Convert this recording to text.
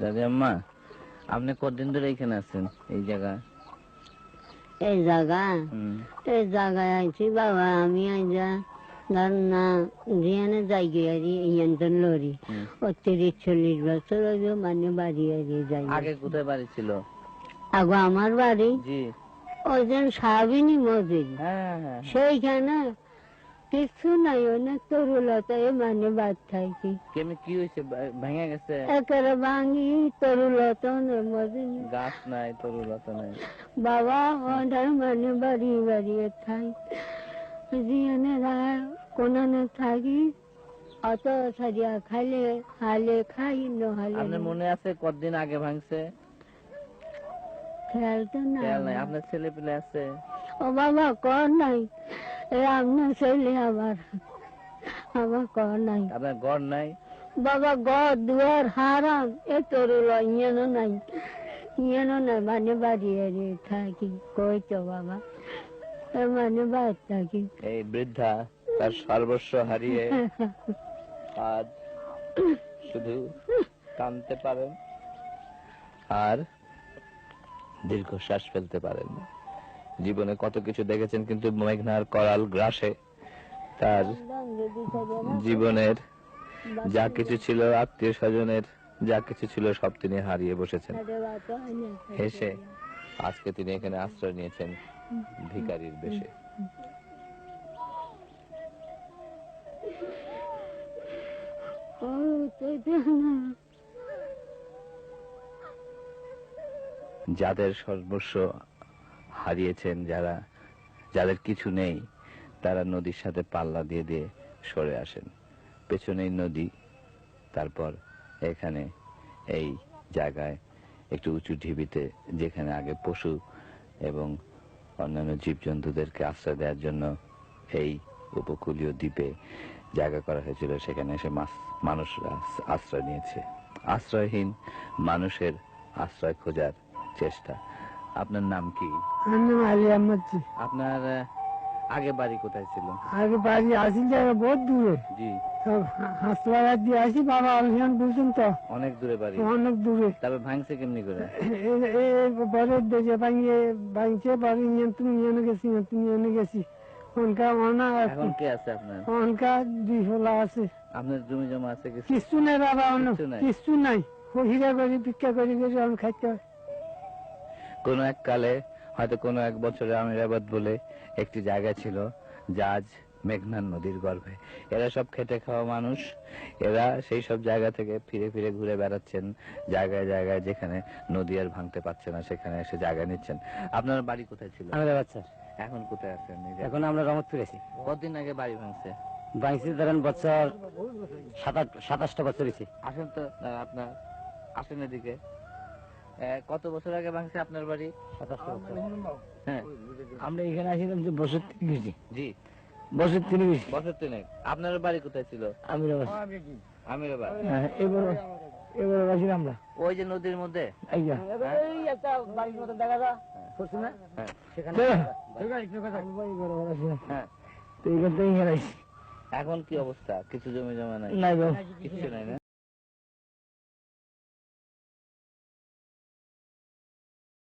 দাদি আম্মা আপনি কতদিন ধরে এখানে আছেন? এই জায়গায়? এই জায়গা এই জায়গায় আইছি বাবা আমি আইজা ধর না জিয়ানে যাই গিয়ারি ইয়ান্তন লরি ও তিরিশ চল্লিশ বছর মানে বাড়ি আইরি যাই আগে কোথায় বাড়ি ছিল? আগো আমার বাড়ি? ওই মসজিদ। হ্যাঁ হ্যাঁ। সেইখানে কিছু নাই অনেক তরুলতায় মানে বাদ থাকি। কেমনি কি হয়েছে? ভেঙে গেছে? একেবারে ভাঙি মসজিদ গাছ নাই তরুলতা নাই। বাবা মানে বাড়ি বাড়িয়ে জিয়ানে কোনানে থাকি। অত সারিয়া খাইলে হালে খাই নহালে আপনার মনে আছে কতদিন আগে ভাঙছে? খেয়াল তো না নাই। আপনার ছেলে পেলে আছে? ও বাবা কর নাই। ছেলে আবার আমার কর নাই। আপনার ঘর নাই? বাবা ঘর দুয়ার হারাম এ ইয়েনো নাই। ইয়েনো নাই মানে বাড়িয়ে থাকি কই তো বাবা মানে বাড়ি থাকি। এই বৃদ্ধা তার সর্বস্ব হারিয়ে আজ শুধু কানতে পারেন আর দীর্ঘশ্বাস ফেলতে পারেন জীবনে কত কিছু দেখেছেন, কিন্তু মেঘনার করাল গ্রাসে তার জীবনের যা কিছু ছিল, আত্মীয় স্বজনের যা কিছু ছিল, সব তিনি হারিয়ে বসেছেন। হেসে আজকে তিনি এখানে আশ্রয় নিয়েছেন ভিকারির বেশে। যাদের সর্বস্ব হারিয়েছেন যারা, যাদের কিছু নেই, তারা নদীর সাথে পাল্লা দিয়ে দিয়ে সরে আসেন। পেছনেই নদী, তারপর এখানে এই জায়গায় একটু উঁচু ঢিবিতে যেখানে আগে পশু এবং অন্যান্য জীবজন্তুদেরকে আশ্রয় দেওয়ার জন্য এই উপকূলীয় দ্বীপে জায়গা করা হয়েছিল, সেখানে এসে মাস- মানুষরা আশ্রয় নিয়েছে। আশ্রয়হীন মানুষের আশ্রয় খোঁজার চেষ্টা। আপনার নাম কি? আমি আলী আহমদ জি। আপনার আগে বাড়ি কোথায় ছিল? আগে বাড়ি আসি জায়গা বহুত দূরে। জি। হাসপাতাল দিয়ে আসি বাবা অভিযান বুঝছেন তো। অনেক দূরে বাড়ি। অনেক দূরে। তবে ভাঙছে কেমনি করে? এ- এ- বড় দেশে ভাঙিয়ে ভাঙছে বাড়ি নিয়ে তুমি নিয়ে গেছি তুমি নিয়ে গেছি। অনকা অনা এখন কে আছে আপনার? অনকা দুই ফলা আছে। আপনার জমি জমা আছে কিছু? নাই বাবা। কিছু নাই? হিরা করি ভিক্ষা করি করি আমি খাইতে হয়। কোন এক কালে হয়তো কোনো এক বছরে আমিরাবাদ বলে একটি জায়গা ছিল যা আজ মেঘনা নদীর গর্ভে। এরা সব খেটে খাওয়া মানুষ। এরা সেই সব জায়গা থেকে ফিরে ফিরে ঘুরে বেড়াচ্ছেন জায়গায় জায়গায় যেখানে নদী আর ভাঙতে পারছে না সেখানে এসে জায়গা নিচ্ছেন। আপনার বাড়ি কোথায় ছিল? এখন কোথায় আছেন? এখন আমরা রমতপুর আছি। কতদিন আগে বাড়ি ভাঙছে? বাইশে ধরেন বছর সাতাশ সাতাশটা বছর আসেন তো আপনার আসেন এদিকে। কত বছর আগে ভাঙছে আপনার বাড়ি? হ্যাঁ। আমরা এখানে আসছিলাম যে বছর তিন জি। বছর তিন বছর তিনেক। আপনার বাড়ি কোথায় ছিল? আমি আমিরাবাদ। এবার এবার আসি আমরা। ওই যে নদীর মধ্যে? একটা বাড়ির মতো দেখা যা হ্যাঁ। হ্যাঁ। তো এখান আসি এখন কি অবস্থা? কিছু জমি জমা নাই? কিছু নাই না?